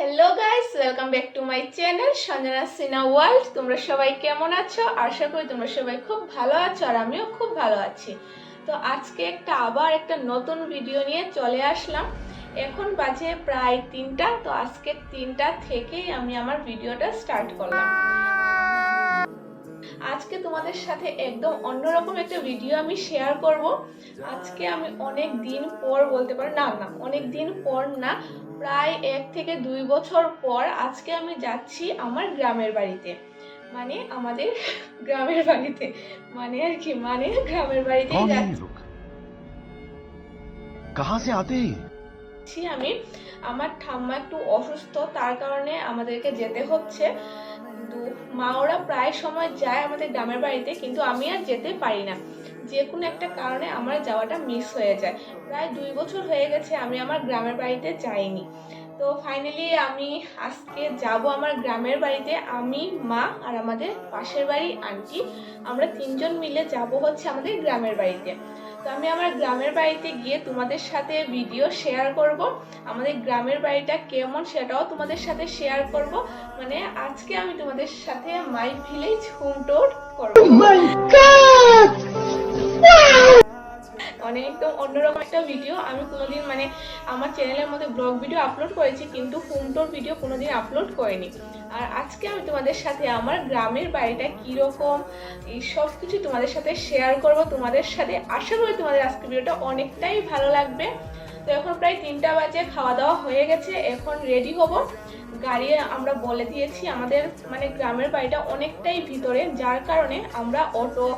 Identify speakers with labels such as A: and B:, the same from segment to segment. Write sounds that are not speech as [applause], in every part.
A: Hello guys welcome back to my channel Sanjana Sina world তোমরা সবাই কেমন আছো? আশা করি তোমরা সবাই খুব ভালো আছো আর আমিও খুব ভালো আছি। তো আজকে একটা আবার একটা নতুন ভিডিও নিয়ে চলে আসলাম। এখন বাজে প্রায় তিনটা, তো আজকে তিনটা থেকেই আমি আমার ভিডিওটা স্টার্ট করলাম। আজকে তোমাদের সাথে একদম অন্যরকম একটা ভিডিও আমি শেয়ার করব। আজকে আমি অনেক দিন পর বলতে পারো, না না, অনেক দিন পর না প্রায় এক থেকে দুই বছর পর আজকে আমি যাচ্ছি আমার গ্রামের বাড়িতে। মানে আমাদের [laughs] গ্রামের বাড়িতে। মানে আর কি মানে গ্রামের বাড়িতে যাচ্ছি। আমি। আমার ঠাম্মা একটু অসুস্থ তার কারণে আমাদেরকে যেতে হচ্ছে। মা ওরা প্রায় সময় যায় আমাদের গ্রামের বাড়িতে কিন্তু আমি আর যেতে পারি না। যে কোনো একটা কারণে আমার যাওয়াটা মিস হয়ে যায়। প্রায় দুই বছর হয়ে গেছে আমি আমার গ্রামের বাড়িতে যাইনি। তো ফাইনালি আমি আজকে যাব আমার গ্রামের বাড়িতে। আমি, মা আর আমাদের পাশের বাড়ি আন্টি। আমরা তিনজন মিলে যাব হচ্ছে আমাদের গ্রামের বাড়িতে। তো আমি আমার গ্রামের বাড়িতে গিয়ে তোমাদের সাথে ভিডিও শেয়ার করব। আমাদের গ্রামের বাড়িটা কেমন সেটাও তোমাদের সাথে শেয়ার করব। মানে আজকে আমি তোমাদের সাথে মাই ভিলেজ হোম টোর করব। মানে একদম অন্যরকম একটা ভিডিও আমি কোনোদিন মানে আমার চ্যানেলের মধ্যে ব্লগ ভিডিও আপলোড করেছি, কিন্তু হোম টুর ভিডিও কোনোদিন আপলোড করিনি। আর আজকে আমি তোমাদের সাথে আমার গ্রামের বাড়িটা কীরকম, এই সব কিছু তোমাদের সাথে শেয়ার করব, তোমাদের সাথে আশা করি তোমাদের আজকে ভিডিওটা অনেকটাই ভালো লাগবে। তো এখন প্রায় তিনটা বাজে, খাওয়া দাওয়া হয়ে গেছে, এখন রেডি হব। গাড়ি আমরা বলে দিয়েছি, আমাদের মানে গ্রামের বাড়িটা অনেকটাই ভিতরে, যার কারণে আমরা অটো,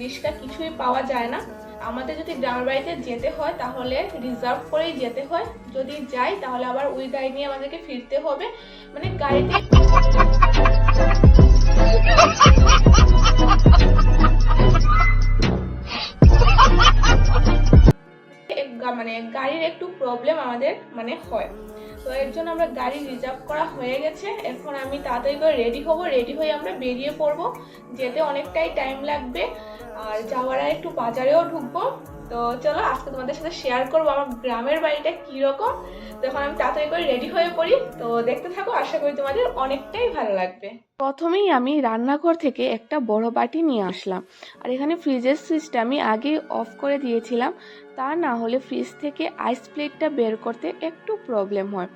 A: রিক্সা কিছুই পাওয়া যায় না। আমাদের যদি গ্রামের বাড়িতে যেতে হয়, তাহলে রিজার্ভ করেই যেতে হয়। যদি যাই, তাহলে আবার ওই গাড়ি নিয়ে আমাদেরকে ফিরতে হবে। মানে গাড়িতে মানে গাড়ির একটু প্রবলেম আমাদের মানে হয়। তো এর জন্য আমরা গাড়ি রিজার্ভ করা হয়ে গেছে। এখন আমি তাড়াতাড়ি করে রেডি হব। রেডি হয়ে আমরা বেরিয়ে পড়ব। যেতে অনেকটাই টাইম লাগবে। আর যাওয়ার আগে একটু বাজারেও ঢুকবো। তো চলো, আজকে তোমাদের সাথে শেয়ার করব আমার গ্রামের বাড়িটা কীরকম। তো এখন আমি তাড়াতাড়ি করে রেডি হয়ে পড়ি। তো দেখতে থাকো, আশা করি তোমাদের অনেকটাই ভালো লাগবে। প্রথমেই আমি রান্নাঘর থেকে একটা বড় বাটি নিয়ে আসলাম। আর এখানে ফ্রিজের সুইচটা আমি আগে অফ করে দিয়েছিলাম। তা না হলে ফ্রিজ থেকে আইস প্লেটটা বের করতে একটু প্রবলেম হয়।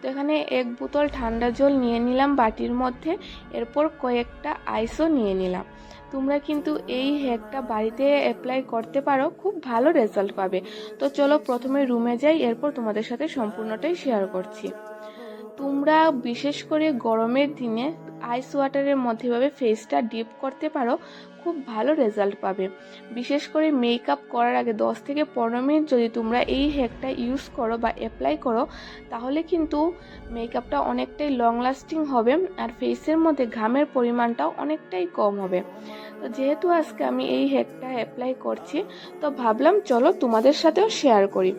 A: তো এখানে এক বোতল ঠান্ডা জল নিয়ে নিলাম বাটির মধ্যে, এরপর কয়েকটা আইসও নিয়ে নিলাম। তোমরা কিন্তু এই হ্যাকটা বাড়িতে অ্যাপ্লাই করতে পারো, খুব ভালো রেজাল্ট পাবে। তো চলো প্রথমে রুমে যাই, এরপর তোমাদের সাথে সম্পূর্ণটাই শেয়ার করছি। তোমরা বিশেষ করে গরমের দিনে আইস ওয়াটারের মধ্যে ভাবে ফেসটা ডিপ করতে পারো খুব ভালো রেজাল্ট পাবে। বিশেষ করে মেকআপ করার আগে দশ থেকে পনেরো মিনিট যদি তোমরা এই হ্যাকটা ইউজ করো বা অ্যাপ্লাই করো, তাহলে কিন্তু মেকআপটা অনেকটাই লং লাস্টিং হবে আর ফেসের মধ্যে ঘামের পরিমাণটাও অনেকটাই কম হবে। তো যেহেতু আজকে আমি এই হ্যাকটা অ্যাপ্লাই করছি, তো ভাবলাম চলো তোমাদের সাথেও শেয়ার করি।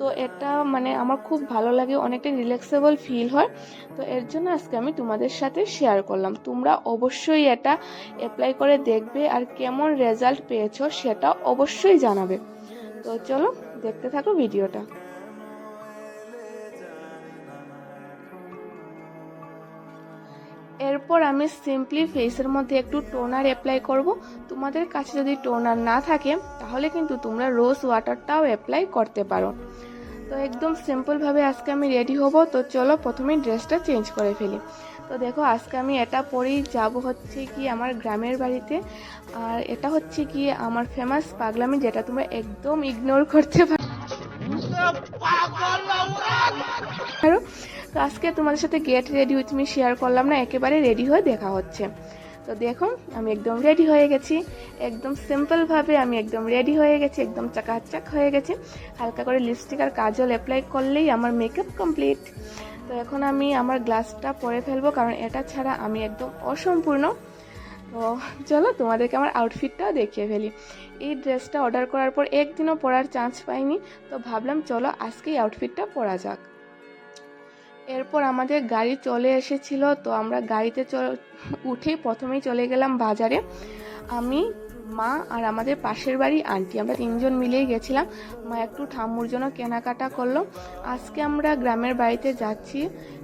A: তো এটা মানে আমার খুব ভালো লাগে, অনেকটা রিল্যাক্সেবল ফিল হয়। তো এর জন্য আজকে আমি তোমাদের সাথে শেয়ার করলাম। তোমরা অবশ্যই এটা অ্যাপ্লাই করে দেখবে আর কেমন রেজাল্ট পেয়েছ সেটা অবশ্যই জানাবে। তো চলো দেখতে থাকো ভিডিওটা এরপর আমি সিম্পলি ফেসের মধ্যে একটু টোনার অ্যাপ্লাই করব। তোমাদের কাছে যদি টোনার না থাকে তাহলে কিন্তু তোমরা রোজ ওয়াটারটাও অ্যাপ্লাই করতে পারো। তো একদম সিম্পলভাবে আজকে আমি রেডি হব। তো চলো প্রথমেই ড্রেসটা চেঞ্জ করে ফেলি। তো দেখো আজকে আমি এটা পরেই যাব হচ্ছে কি আমার গ্রামের বাড়িতে। আর এটা হচ্ছে কি আমার ফেমাস পাগলামি যেটা তোমরা একদম ইগনোর করতে পারো। তো আজকে তোমাদের সাথে get ready with me share করলাম না, একেবারে রেডি হয়ে দেখা হচ্ছে। তো দেখো, আমি একদম রেডি হয়ে গেছি। একদম সিম্পলভাবে আমি একদম রেডি হয়ে গেছি, একদম চাকাচাক হয়ে গেছে। হালকা করে লিপস্টিক আর কাজল অ্যাপ্লাই করলেই আমার মেকআপ কমপ্লিট তো এখন আমি আমার গ্লাসটা পরে ফেলব, কারণ এটা ছাড়া আমি একদম অসম্পূর্ণ। তো চলো তোমাদেরকে আমার আউটফিটটাও দেখিয়ে ফেলি। এই ড্রেসটা অর্ডার করার পর একদিনও পরার চান্স পাইনি, তো ভাবলাম চলো আজকেই আউটফিটটা পরা যাক। এরপর আমাদের গাড়ি চলে এসেছিল, তো আমরা গাড়িতে উঠেই প্রথমেই চলে গেলাম বাজারে। আমি, মা আর আমাদের পাশের বাড়ি আন্টি, আমরা তিনজন মিলেই গেছিলাম। মা একটু ঠাম্মুর জন্য কেনাকাটা করল। আজকে আমরা গ্রামের বাড়িতে যাচ্ছি।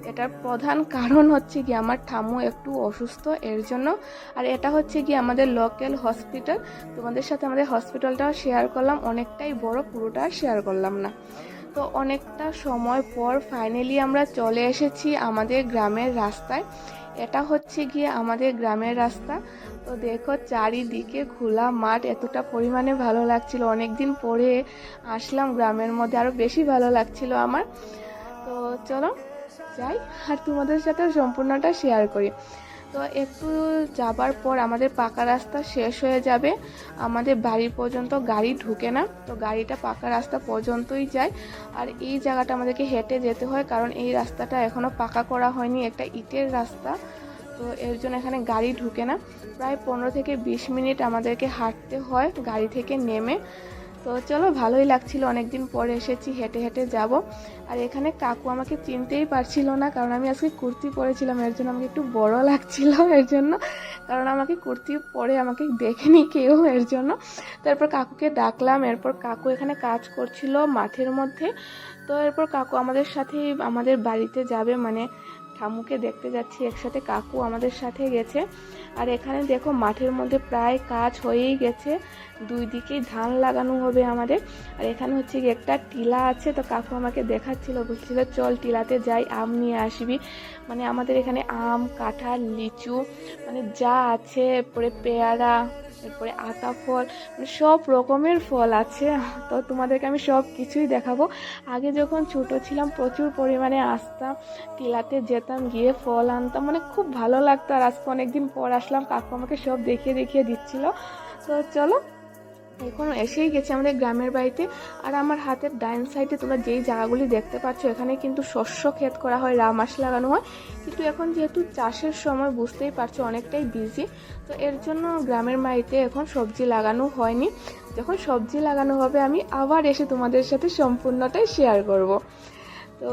A: এটার প্রধান কারণ হচ্ছে কি আমার ঠাম্মু একটু অসুস্থ, এর জন্য। আর এটা হচ্ছে কি আমাদের লোকাল হসপিটাল তোমাদের সাথে আমাদের হসপিটালটাও শেয়ার করলাম, অনেকটাই বড়, পুরোটা শেয়ার করলাম না। তো অনেকটা সময় পর ফাইনালি আমরা চলে এসেছি আমাদের গ্রামের রাস্তায়। এটা হচ্ছে গিয়ে আমাদের গ্রামের রাস্তা। তো দেখো চারিদিকে খোলা মাঠ, এতটা পরিমাণে ভালো লাগছিল। অনেকদিন পরে আসলাম গ্রামের মধ্যে আরও বেশি ভালো লাগছিল আমার। তো চলো যাই, আর তোমাদের সাথে সম্পূর্ণটা শেয়ার করি। তো একটু যাবার পর আমাদের পাকা রাস্তা শেষ হয়ে যাবে। আমাদের বাড়ি পর্যন্ত গাড়ি ঢুকে না, তো গাড়িটা পাকা রাস্তা পর্যন্তই যায়। আর এই জায়গাটা আমাদেরকে হেঁটে যেতে হয়, কারণ এই রাস্তাটা এখনও পাকা করা হয়নি, একটা ইটের রাস্তা। তো এর জন্য এখানে গাড়ি ঢুকে না। প্রায় পনেরো থেকে বিশ মিনিট আমাদেরকে হাঁটতে হয় গাড়ি থেকে নেমে। তো চলো, ভালোই লাগছিল। অনেকদিন পরে এসেছি, হেঁটে হেঁটে যাব। আর এখানে কাকু আমাকে চিনতেই পারছিল না, কারণ আমি আজকে কুর্তি পরেছিলাম। এর জন্য আমাকে একটু বড় লাগছিল, এর জন্য। কারণ আমাকে কুর্তি পরে আমাকে দেখেনি কেউ, এর জন্য। তারপর কাকুকে ডাকলাম, এরপর কাকু এখানে কাজ করছিল মাঠের মধ্যে। তো এরপর কাকু আমাদের সাথে আমাদের বাড়িতে যাবে মানে ঠাম্মুকে দেখতে যাচ্ছি একসাথে, কাকু আমাদের সাথে গেছে। আর এখানে দেখো মাঠের মধ্যে প্রায় কাজ হয়েই গেছে। দুই দিকেই ধান লাগানো হবে আমাদের। আর এখানে হচ্ছে একটা টিলা আছে, তো কাকু আমাকে দেখাচ্ছিল, বলছিল, চল টিলাতে যাই, আম নিয়ে আসবি। মানে আমাদের এখানে আম, কাঁঠাল, লিচু মানে যা আছে, পরে পেয়ারা এরপরে আতা ফল মানে সব রকমের ফল আছে। তো তোমাদেরকে আমি সব কিছুই দেখাবো। আগে যখন ছোট ছিলাম, প্রচুর পরিমাণে আসতাম টিলাতে যেতাম, গিয়ে ফল আনতাম। মানে খুব ভালো লাগতো। আর আজকে অনেকদিন পর আসলাম, কাকু আমাকে সব দেখিয়ে দেখিয়ে দিচ্ছিল। তো চলো এখন এসেই গেছি আমাদের গ্রামের বাড়িতে। আর আমার হাতের ডাইন সাইডে তোমরা যেই জায়গাগুলি দেখতে পাচ্ছ, এখানে কিন্তু শস্য ক্ষেত করা হয় রামাস লাগানো হয়। কিন্তু এখন যেহেতু চাষের সময় বুঝতেই পারছ অনেকটাই বিজি তো এর জন্য গ্রামের বাড়িতে এখন সবজি লাগানো হয়নি। যখন সবজি লাগানো হবে, আমি আবার এসে তোমাদের সাথে সম্পূর্ণটাই শেয়ার করব। তো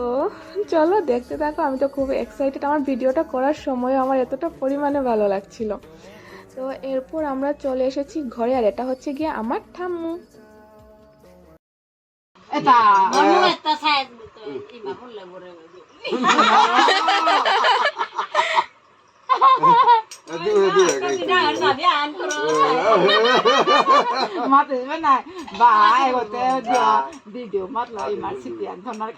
A: চলো দেখতে থাকো, আমি তো খুব এক্সাইটেড আমার ভিডিওটা করার সময় আমার এতটা পরিমাণে ভালো লাগছিল। তো এরপর আমরা চলে এসেছি ঘরে আর এটা হচ্ছে গিয়ে আমার ঠাম্মু।
B: এটা
C: একটা সাইজ ইমা ফুললে বরে আন করো।
B: মাতে না বাই হতে ভিডিও মাতলা ইমার সিটিয়ান ধনার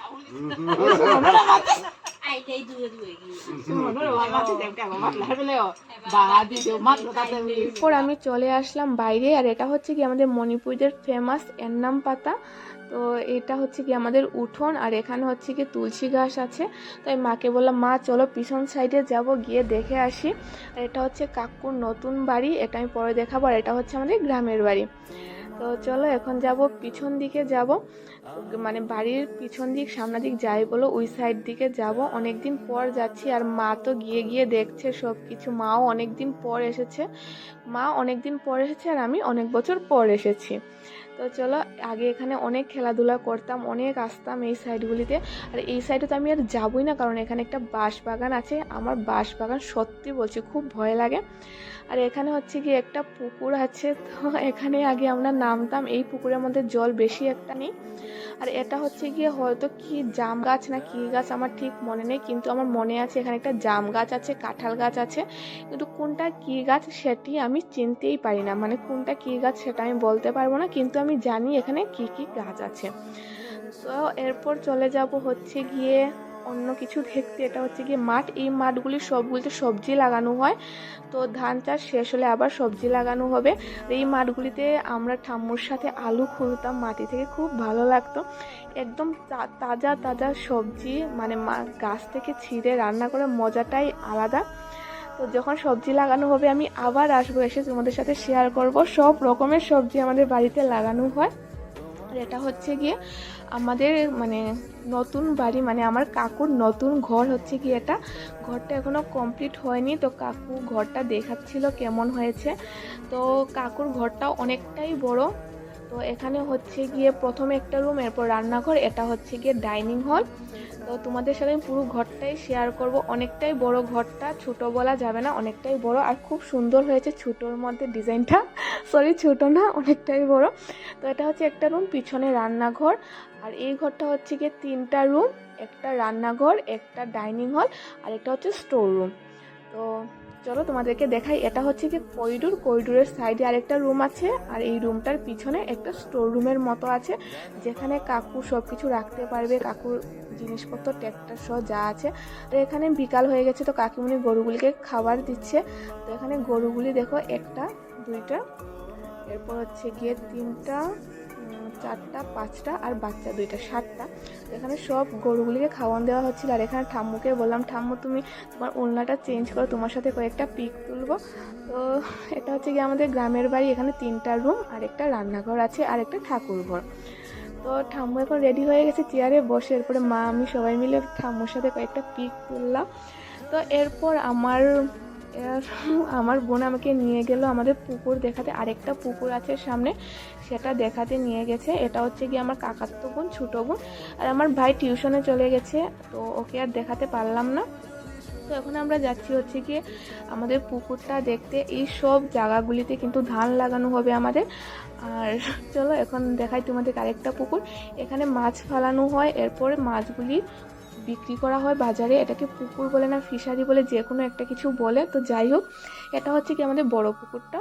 A: এরপর আমি চলে আসলাম বাইরে, আর এটা হচ্ছে কি আমাদের মণিপুরদের ফেমাস এন্নাম পাতা। তো এটা হচ্ছে কি আমাদের উঠোন, আর এখানে হচ্ছে কি তুলসী গাছ আছে। তাই মাকে বললাম, মা, চলো পিছন সাইডে যাব, গিয়ে দেখে আসি। আর এটা হচ্ছে কাকুর নতুন বাড়ি, এটা আমি পরে দেখাবো, আর এটা হচ্ছে আমাদের গ্রামের বাড়ি। তো চলো এখন যাব, পিছন দিকে যাব। মানে বাড়ির পিছন দিক, সামনের দিক যাই বলো, ওই সাইড দিকে যাব। অনেক দিন পর যাচ্ছি, আর মা তো গিয়ে গিয়ে দেখছে সব কিছু মাও অনেক দিন পর এসেছে। মা অনেক দিন পর এসেছে আর আমি অনেক বছর পর এসেছি। তো চলো, আগে এখানে অনেক খেলাধুলা করতাম, অনেক আসতাম এই সাইডগুলিতে আর এই সাইডে তো আমি আর যাবই না, কারণ এখানে একটা বাঁশ বাগান আছে। আমার বাঁশ বাগান সত্যি বলছি, খুব ভয় লাগে। আর এখানে হচ্ছে কি একটা পুকুর আছে, তো এখানে আগে আমরা নামতাম। এই পুকুরের মধ্যে জল বেশি একটা নেই। আর এটা হচ্ছে গিয়ে হয়তো কি জাম গাছ না কি গাছ, আমার ঠিক মনে নেই, কিন্তু আমার মনে আছে এখানে একটা জাম গাছ আছে, কাঁঠাল গাছ আছে। কিন্তু কোনটা কি গাছ সেটি আমি চিনতেই পারি না। মানে কোনটা কি গাছ সেটা আমি বলতে পারব না, কিন্তু আমি জানি এখানে কি কি গাছ আছে। তো এরপর চলে যাব হচ্ছে গিয়ে অন্য কিছু দেখতে। এটা হচ্ছে গিয়ে মাঠ। এই মাঠগুলি সবগুলিতে সবজি লাগানো হয়। তো ধান চাষ শেষ হলে আবার সবজি লাগানো হবে। এই মাঠগুলিতে আমরা ঠাম্মুর সাথে আলু খুঁড়তাম। মাটি থেকে খুব ভালো লাগতো। একদম তাজা তাজা সবজি মানে গাছ থেকে ছিঁড়ে রান্না করে মজাটাই আলাদা। তো যখন সবজি লাগানো হবে, আমি আবার আসব এসে তোমাদের সাথে শেয়ার করব। সব রকমের সবজি আমাদের বাড়িতে লাগানো হয়। আর এটা হচ্ছে গিয়ে আমাদের মানে নতুন বাড়ি মানে আমার কাকুর নতুন ঘর হচ্ছে কি এটা। ঘরটা এখনও কমপ্লিট হয়নি, তো কাকু ঘরটা দেখাচ্ছিল কেমন হয়েছে। তো কাকুর ঘরটা অনেকটাই বড়। তো এখানে হচ্ছে গিয়ে প্রথমে একটা রুম এরপর রান্নাঘর, এটা হচ্ছে গিয়ে ডাইনিং হল তো তোমাদের সাথে আমি পুরো ঘরটাই শেয়ার করব। অনেকটাই বড় ঘরটা, ছোট বলা যাবে না, অনেকটাই বড় আর খুব সুন্দর হয়েছে ছোটোর মধ্যে ডিজাইনটা। [laughs] সরি ছোট না, অনেকটাই বড়। তো এটা হচ্ছে একটা রুম পিছনে রান্নাঘর। আর এই ঘরটা হচ্ছে গিয়ে তিনটা রুম একটা রান্নাঘর, একটা ডাইনিং হল আর একটা হচ্ছে স্টোর রুম তো চলো তোমাদেরকে দেখাই, এটা হচ্ছে কি করিডোর। করিডোরের সাইডে আরেকটা রুম আছে, আর এই রুমটার পিছনে একটা স্টোর রুমের মতো আছে, যেখানে কাকু সব কিছু রাখতে পারবে, কাকুর জিনিসপত্র ট্র্যাক্টর সহ যা আছে। তো এখানে বিকাল হয়ে গেছে, তো কাকিমুনি গরুগুলিকে খাবার দিচ্ছে। তো এখানে গরুগুলি দেখো, একটা, দুইটা, এরপর হচ্ছে গিয়ে তিনটা চারটা, পাঁচটা আর বাচ্চা দুইটা, সাতটা। এখানে সব গরুগুলিকে খাওয়ান দেওয়া হচ্ছিল। আর এখানে ঠাম্মুকে বললাম, ঠাম্মু, তুমি তোমার ওড়নাটা চেঞ্জ করো, তোমার সাথে কয়েকটা পিক তুলবো। তো এটা হচ্ছে গিয়ে আমাদের গ্রামের বাড়ি। এখানে তিনটা রুম আর একটা রান্নাঘর আছে আর একটা ঠাকুর ঘর। তো ঠাম্মু এখন রেডি হয়ে গেছে চেয়ারে বসে। এরপরে মা, আমি সবাই মিলে ঠাম্মুর সাথে কয়েকটা পিক তুললাম। তো এরপর আমার আমার বোন আমাকে নিয়ে গেল। আমাদের পুকুর দেখাতে আরেকটা পুকুর আছে সামনে। সেটা দেখাতে নিয়ে গেছে। এটা হচ্ছে গিয়ে আমার কাকাতো বোন, ছোটো বোন। আর আমার ভাই টিউশনে চলে গেছে, তো ওকে আর দেখাতে পারলাম না। তো এখন আমরা যাচ্ছি হচ্ছে গিয়ে আমাদের পুকুরটা দেখতে। এই সব জায়গাগুলিতে কিন্তু ধান লাগানো হবে আমাদের। আর চলো এখন দেখাই তোমাদের আরেকটা পুকুর। এখানে মাছ ফালানো হয়, এরপরে মাছগুলি বিক্রি করা হয় বাজারে। এটাকে পুকুর বলে না, ফিশারি বলে যে কোনো একটা কিছু বলে। তো যাই হোক, এটা হচ্ছে কি আমাদের বড় পুকুরটা।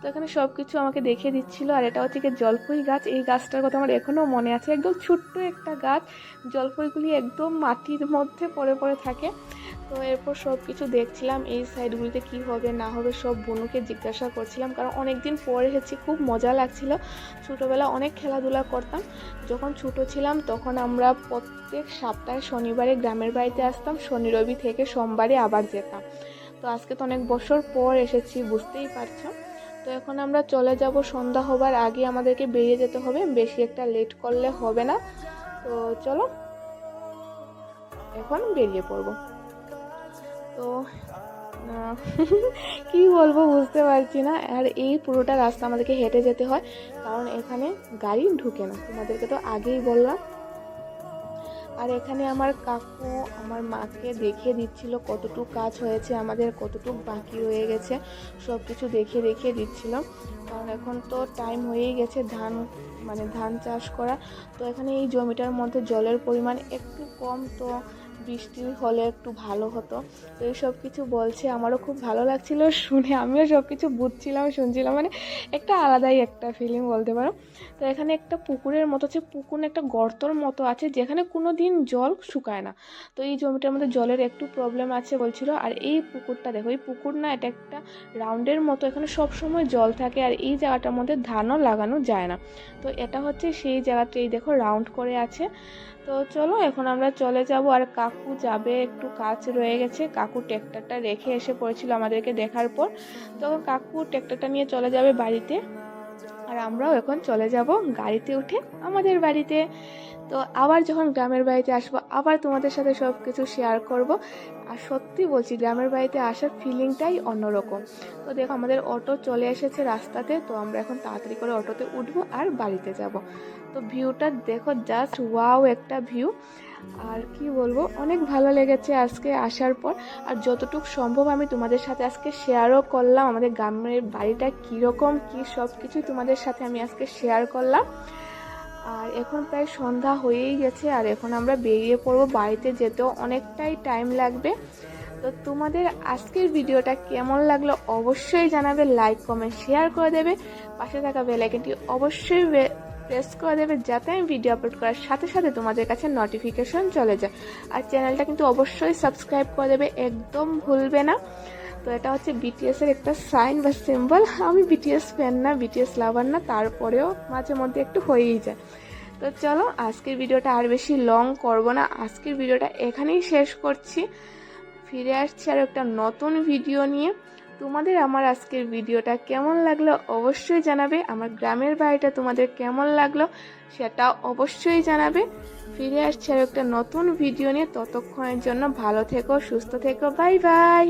A: তো এখানে সব কিছু আমাকে দেখিয়ে দিচ্ছিল, আর এটা হচ্ছে কি জলফই গাছ। এই গাছটার কথা আমার এখনও মনে আছে। একদম ছোট্ট একটা গাছ। জলফইগুলি একদম মাটির মধ্যে পড়ে পড়ে থাকে। তো এরপর সব কিছু দেখছিলাম, এই সাইডগুলিতে কি হবে, না হবে, সব বনুকে জিজ্ঞাসা করছিলাম। কারণ অনেক দিন পর এসেছি, খুব মজা লাগছিল। ছোটোবেলা অনেক খেলাধুলা করতাম। যখন ছোটো ছিলাম, তখন আমরা প্রত্যেক সপ্তাহে শনিবারে গ্রামের বাড়িতে আসতাম। শনি, রবি থেকে সোমবারে আবার যেতাম। তো আজকে তো অনেক বছর পর এসেছি, বুঝতেই পারছ। তো এখন আমরা চলে যাব, সন্ধ্যা হবার আগে আমাদেরকে বেরিয়ে যেতে হবে, বেশি একটা লেট করলে হবে না। তো চলো, এখন বেরিয়ে পড়ব। তো [laughs] কি বলব বুঝতে পারছি না। আর এই পুরোটা রাস্তা আমাদেরকে হেঁটে যেতে হয়, কারণ এখানে গাড়ি ঢুকে না। তোমাদেরকে তো আগেই বললাম আর এখানে আমার কাকু আমার মাকে দেখিয়ে দিচ্ছিল কতটুকু কাজ হয়েছে, আমাদের কতটুকু বাকি রয়ে গেছে সব কিছু দেখে দেখে দিচ্ছিল। কারণ এখন তো টাইম হয়েই গেছে ধান মানে ধান চাষ করা তো এখানে এই জমিটার মধ্যে জলের পরিমাণ একটু কম, তো বৃষ্টি হলে একটু ভালো হতো। তো এই সব কিছু বলছে, আমারও খুব ভালো লাগছিল শুনে, আমিও সব কিছু বুঝছিলাম, শুনছিলাম মানে একটা আলাদাই একটা ফিলিং বলতে পারো। তো এখানে একটা পুকুরের মতো আছে, পুকুর একটা গর্তর মতো আছে, যেখানে কোনো দিন জল শুকায় না। তো এই জমিটার মধ্যে জলের একটু প্রবলেম আছে বলছিল, আর এই পুকুরটা দেখো, এই পুকুর না এটা একটা রাউন্ডের মতো, এখানে সব সময় জল থাকে, আর এই জায়গাটার মধ্যে ধানও লাগানো যায় না। তো এটা হচ্ছে সেই জায়গাটা, এই দেখো রাউন্ড করে আছে। তো চলো, এখন আমরা চলে যাব। আর কাকু যাবে, একটু কাজ রয়ে গেছে। কাকু ট্র্যাক্টরটা রেখে এসে পড়েছিল আমাদেরকে দেখার পর। তো কাকু ট্র্যাক্টরটা নিয়ে চলে যাবে বাড়িতে। আর আমরাও এখন চলে যাব গাড়িতে উঠে আমাদের বাড়িতে। তো আবার যখন গ্রামের বাড়িতে আসব, আবার তোমাদের সাথে সব কিছু শেয়ার করব। আর সত্যি বলছি, গ্রামের বাড়িতে আসার ফিলিংটাই অন্যরকম। তো দেখো, আমাদের অটো চলে এসেছে রাস্তাতে। তো আমরা এখন তাড়াতাড়ি করে অটোতে উঠবো আর বাড়িতে যাব। তো ভিউটা দেখো জাস্ট ওয়াও একটা ভিউ আর কি বলব, অনেক ভালো লেগেছে আজকে আসার পর। আর যতটুকু সম্ভব আমি তোমাদের সাথে আজকে শেয়ারও করলাম, আমাদের গ্রামের বাড়িটা কীরকম, কী সব কিছুই তোমাদের সাথে আমি আজকে শেয়ার করলাম। আর এখন প্রায় সন্ধ্যা হয়েই গেছে, আর এখন আমরা বেরিয়ে পড়ব। বাড়িতে যেতেও অনেকটাই টাইম লাগবে। তো তোমাদের আজকের ভিডিওটা কেমন লাগল অবশ্যই জানাবে লাইক কমেন্ট শেয়ার করে দেবে। পাশে থাকা বেলাইকনটি অবশ্যই প্রেস করে দেবে যাতে আমি ভিডিও আপলোড করার সাথে সাথে তোমাদের কাছে নোটিফিকেশন চলে যায়। আর চ্যানেলটা কিন্তু অবশ্যই সাবস্ক্রাইব করে দেবে, একদম ভুলবে না। তো এটা হচ্ছে বিটিএস এর একটা সাইন বা সিম্বল আমি বিটিএস ফ্যান না বিটিএস লাভার না, তারপরেও মাঝে মধ্যে একটু হয়েই যায়। তো চলো, আজকের ভিডিওটা আর বেশি লং করব না। আজকের ভিডিওটা এখানেই শেষ করছি। ফিরে আসছি আর একটা নতুন ভিডিও নিয়ে। তোমাদের আমার আজকের ভিডিওটা কেমন লাগল অবশ্যই জানাবে। আমার গ্রামের বাড়িটা তোমাদের কেমন লাগল সেটা অবশ্যই জানাবে। ফিরে আসছে আর একটা নতুন ভিডিও নিয়ে। ততক্ষণের জন্য ভালো থেকো, সুস্থ থেকো। Bye bye.